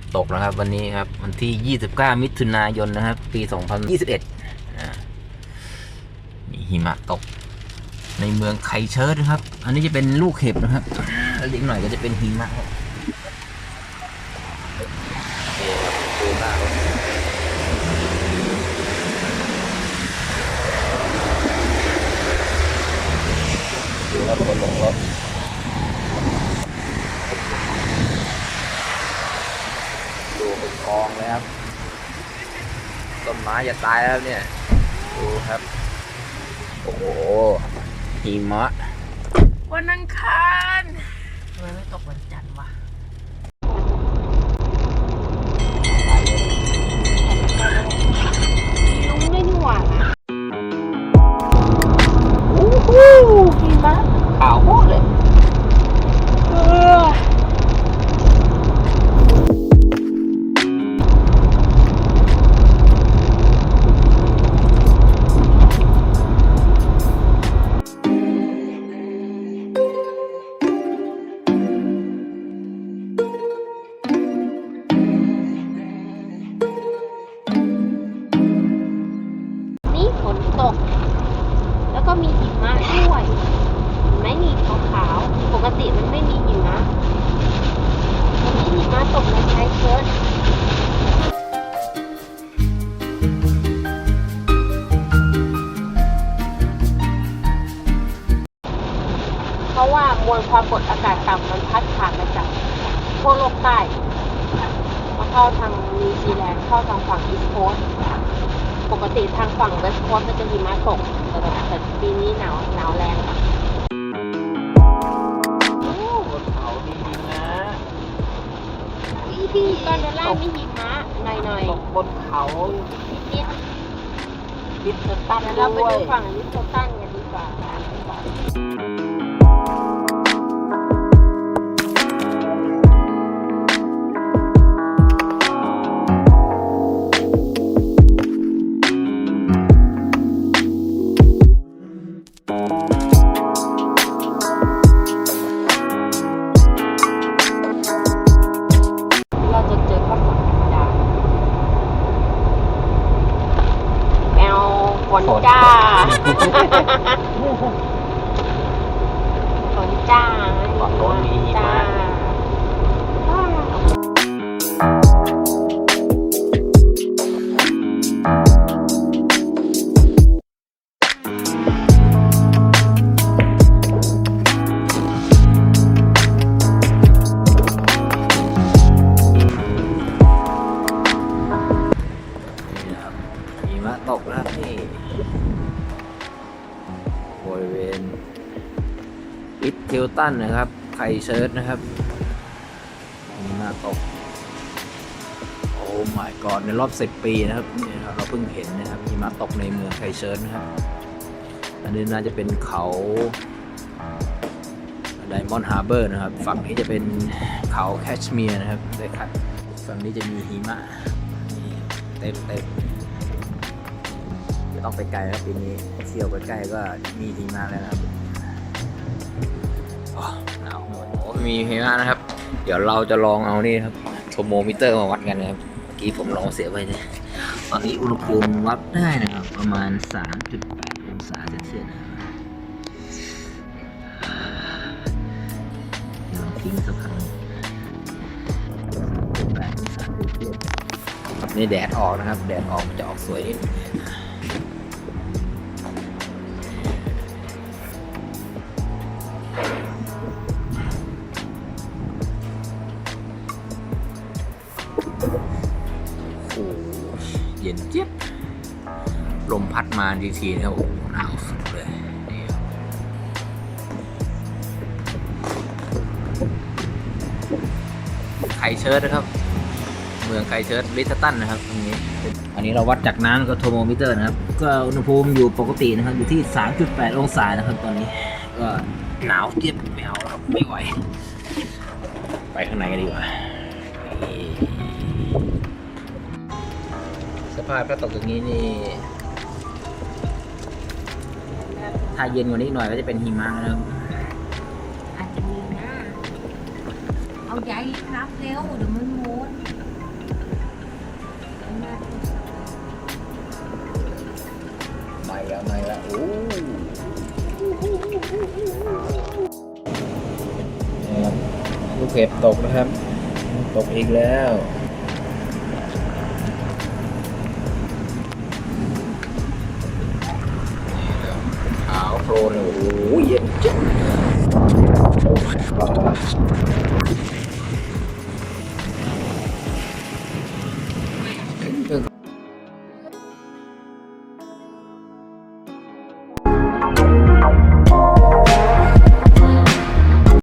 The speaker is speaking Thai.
บตกนะครับ วันนี้ครับ วันที่ 29 มิถุนายนนะครับ ปี 2021อ่ามีหิมะตก ในเมืองไคเชิร์นะครับ อันนี้จะเป็นลูกเห็บนะครับแล้วอีกหน่อยก็จะเป็นหิมะครับโอเครับคนลงรถ ดูเป็นก องเลยครับต้นไม้จะตายแล้วเนี่ยดูครับ โอ้โหหิมะวันอังคารทำไมไม่ตกวันจันทร์วะ มีหิมะด้วยเห็นไหมนี่ขาวๆปกติมันไม่มีหิมะวันนี้หิมะตกในไทยเชิร์ตเพราะว่ามวลความกดอากาศต่ำมันพัดผ่านมาจากขั้วโลกใต้มาเข้าทางนิวซีแลนด์เข้าทางฝั่งอีสต์โคสต์ปกติทางฝั่งเวสต์โคสต์มันจะหิมะตก แต่แบบแต่ปีนี้หนาวหนาวแรงอะโอ้บนเขามีหิมะวิธีตอนด้านล่างมีหิมะหน่อยตกบนเขาๆนิดลิสตันๆแล้วด้เราไปวดูย ฝั่งลิสโตตันกันดีกว่าเรา อิตเทลตันนะครับไคเชิร์ตนะครับหิมะตกโอ้ my god ในรอบ 10 ปีนะครับนี่ครับ เราเพิ่งเห็นนะครับหิมะตกในเมืองไคเชิร์ตนะครับ อันนี้น่าจะเป็นเขาไดมอนด์ฮาร์เบอร์นะครับ ฝั่งนี้จะเป็นเขาแคชเมียร์นะครับได้ครับฝั่งนี้จะมีหิมะนี่เต็มเต็มไม่ต้องไปไกลครับปีนี้เที่ยวไปใกล้ก็มีหิมะแล้วนะครับ โอ้หนาโอ้มีหิมะนะครับ เดี๋ยวเราจะลองเอานี่ครับโทโมมิเตอร์มาวัดกันนะครับเมื่อกี้ผมลองเสียไว้เนี่ยตอนนี้อุณหภูมิวัดได้นะครับ ประมาณ 3.8 องศาเซลเซียสนะครับเดี๋ยวลองทิ้งสักครั้ง3.8องศาเซลเซียสนี่แดดออกนะครับ แดดออกมันจะออกสวยนิด ย็นเจี๊ยบลมพัดมาทีทีๆนะโอ้โหหนาวสุดเลยนี่ครับไคเชิร์ตนะครับ เมืองไคเชิร์ตลิทตันนะครับตรงนี้ อันนี้เราวัดจากน้ำกับโทโมมิเตอร์นะครับ ก็อุณหภูมิอยู่ปกตินะครับ อยู่ที่ 3.8 องศานะครับตอนนี้ ก็หนาวเจี๊ยบไม่เอาแล้วครับไม่ไหว ไปข้างในกันดีกว่า ภาพถ้าตกอย่างนี้นี่ ถ้าเย็นกว่านี้หน่อยก็จะเป็นหิมะแล้วเอาใหญ่ครับเร็วเดี๋ยวมันหมดไม่ละไม่ละโอ้ลูกเห็บตกนะครับ ตกอีกแล้ว รเนโอ้โเย็นจัง